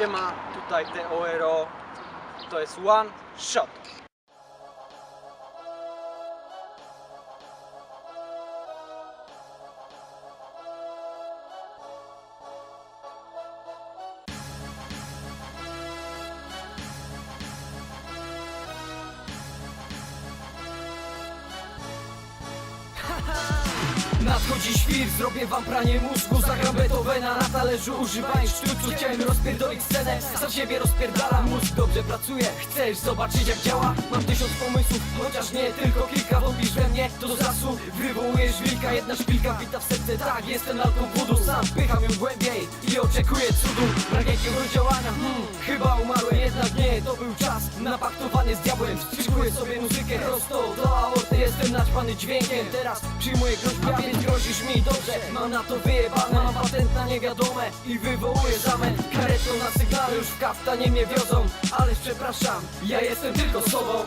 Siema, tutaj TORO. To jest One Shot. Nadchodzi świr, zrobię wam pranie mózgu Zagram Beethovena talerzu, używając sztucu Chciałem rozpierdolić scenę, sam siebie rozpierdalam Mózg dobrze pracuje, chcesz zobaczyć jak działa? Mam tysiąc pomysłów, chociaż nie tylko kilka. Wątpisz we mnie, to do zasu wywołujesz wilka. Jedna szpilka wita w serce, tak, jestem lalką budu Sam pycham ją głębiej i oczekuję cudu. Pragnieniem rozdziałania, hmm, chyba umarłem Jednak nie, to był czas na paktowanie z diabłem. Skrzykuję sobie muzykę prosto do aorty. Jestem naćpany dźwiękiem, teraz przyjmuję groźbę A więc grozisz mi, dobrze, mam na to wyjebane niewiadome i wywołuję zamęt. Karetą na sygnale już w kaftanie mnie wiozą Ależ przepraszam, ja jestem tylko sobą